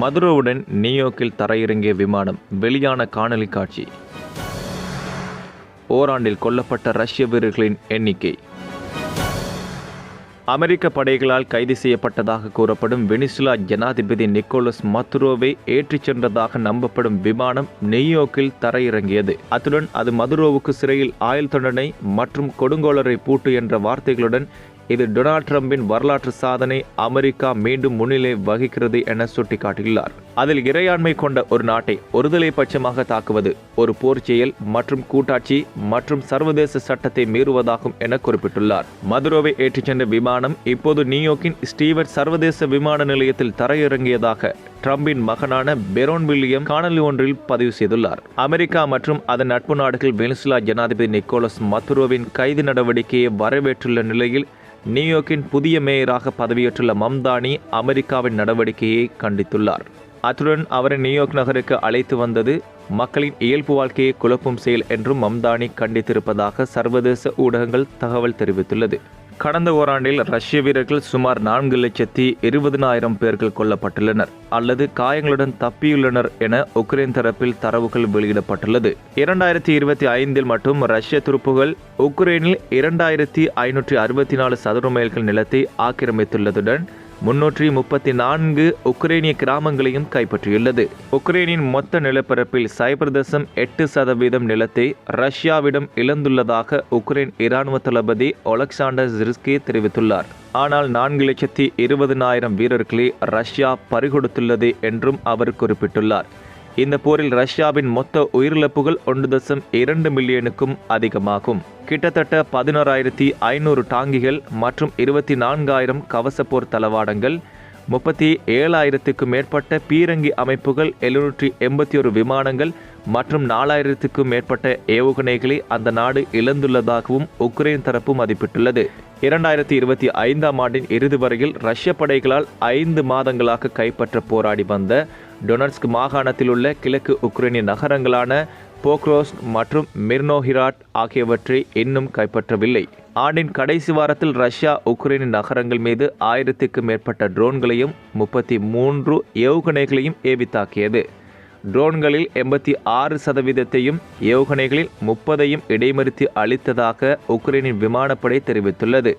மதுரோவுடன் நியூயார்க்கில் தரையிறங்கிய விமானம் வெளியான காணொலி காட்சி. ஓராண்டில் கொல்லப்பட்ட ரஷ்ய வீரர்களின் எண்ணிக்கை. அமெரிக்க படைகளால் கைது செய்யப்பட்டதாக கூறப்படும் வெனிசுலா ஜனாதிபதி நிக்கோலஸ் மதுரோவை ஏற்றிச் சென்றதாக நம்பப்படும் விமானம் நியூயோர்க்கில் தரையிறங்கியது. அத்துடன் அது மதுரோவுக்கு சிறையில் ஆயுள் தண்டனை மற்றும் கொடுங்கோளரை பூட்டு என்ற வார்த்தைகளுடன் இது டொனால்ட் ட்ரம்பின் வரலாற்று சாதனை அமெரிக்கா மீண்டும் முன்னிலை வகிக்கிறது என சுட்டிக்காட்டியுள்ளார். அதில் இறையாண்மை கொண்ட ஒரு நாட்டை ஒருதலை பட்சமாக தாக்குவது ஒரு போர் செயல் மற்றும் கூட்டாட்சி மற்றும் சர்வதேச சட்டத்தை மீறுவதாகும் என குறிப்பிட்டுள்ளார். மதுரோவை ஏற்றிச் சென்ற விமானம் இப்போது நியூயார்க்கின் ஸ்டீவர் சர்வதேச விமான நிலையத்தில் தரையிறங்கியதாக ட்ரம்பின் மகனான பெரோன் வில்லியம் காணொலி ஒன்றில் பதிவு செய்துள்ளார். அமெரிக்கா மற்றும் அதன் நட்பு நாடுகள் வெனிசுலா ஜனாதிபதி நிக்கோலஸ் மதுரோவின் கைது நடவடிக்கையை வரவேற்றுள்ள நிலையில் நியூயார்க்கின் புதிய மேயராக பதவியேற்றுள்ள மம்தானி அமெரிக்காவின் நடவடிக்கையை கண்டித்துள்ளார். அத்துடன் அவரை நியூயார்க் நகருக்கு அழைத்து வந்தது மக்களின் இயல்பு வாழ்க்கையை குழப்பும் செயல் என்றும் மம்தானி கண்டித்திருப்பதாக சர்வதேச ஊடகங்கள் தகவல் தெரிவித்துள்ளது. கடந்த ஓராண்டில் ரஷ்ய வீரர்கள் சுமார் நான்கு லட்சத்தி இருபதினாயிரம் பேர்கள் கொல்லப்பட்டுள்ளனர் அல்லது காயங்களுடன் தப்பியுள்ளனர் என உக்ரைன் தரப்பில் தரவுகள் வெளியிடப்பட்டுள்ளது. இரண்டாயிரத்தி இருபத்தி ஐந்தில் மட்டும் ரஷ்ய துருப்புகள் உக்ரைனில் இரண்டாயிரத்தி ஐநூற்றி அறுபத்தி நாலு சதுர மைல்கள் நிலத்தை ஆக்கிரமித்துள்ளதுடன் முன்னூற்றி முப்பத்தி நான்கு உக்ரைனிய கிராமங்களையும் கைப்பற்றியுள்ளது. உக்ரைனின் மொத்த நிலப்பரப்பில் சைபர் தசம் எட்டு சதவீதம் நிலத்தை ரஷ்யாவிடம் இழந்துள்ளதாக உக்ரைன் இராணுவ தளபதி ஒலக்சாண்டர் ஜிர்ஸ்கி தெரிவித்துள்ளார். ஆனால் நான்கு லட்சத்தி இருபதினாயிரம் வீரர்களை ரஷ்யா பறிகொடுத்துள்ளது என்றும் அவர் குறிப்பிட்டுள்ளார். இந்த போரில் ரஷ்யாவின் மொத்த உயிரிழப்புகள் ஒன்று தசம் இரண்டு மில்லியனுக்கும் அதிகமாகும். கிட்டத்தட்ட பதினோராயிரத்தி ஐநூறு டாங்கிகள் மற்றும் இருபத்தி நான்காயிரம் கவசப்போர் தளவாடங்கள் முப்பத்தி ஏழாயிரத்துக்கும் மேற்பட்ட பீரங்கி அமைப்புகள் எழுநூற்றி எண்பத்தி ஒரு விமானங்கள் மற்றும் நாலாயிரத்துக்கும் மேற்பட்ட ஏவுகணைகளை அந்த நாடு இழந்துள்ளதாகவும் உக்ரைன் தரப்பு மதிப்பிட்டுள்ளது. இரண்டாயிரத்தி இருபத்தி ஐந்தாம் ஆண்டின் இறுதி வரையில் ரஷ்ய படைகளால் ஐந்து மாதங்களாக கைப்பற்ற போராடி வந்த டொனட்ஸ்க் மாகாணத்தில் உள்ள கிழக்கு உக்ரைனிய நகரங்களான போக்ரோஸ் மற்றும் மிர்னோஹிராட் ஆகியவற்றை இன்னும் கைப்பற்றவில்லை. ஆண்டின் கடைசி வாரத்தில் ரஷ்யா உக்ரைனின் நகரங்கள் மீது ஆயிரத்துக்கு மேற்பட்ட ட்ரோன்களையும் முப்பத்தி மூன்று ஏவுகணைகளையும் ஏவித்தாக்கியது ட்ரோன்களில் எண்பத்தி ஆறு சதவீதத்தையும் ஏவுகணைகளில் முப்பதையும் இடைமறித்து அளித்ததாக உக்ரைனின் விமானப்படை தெரிவித்துள்ளது.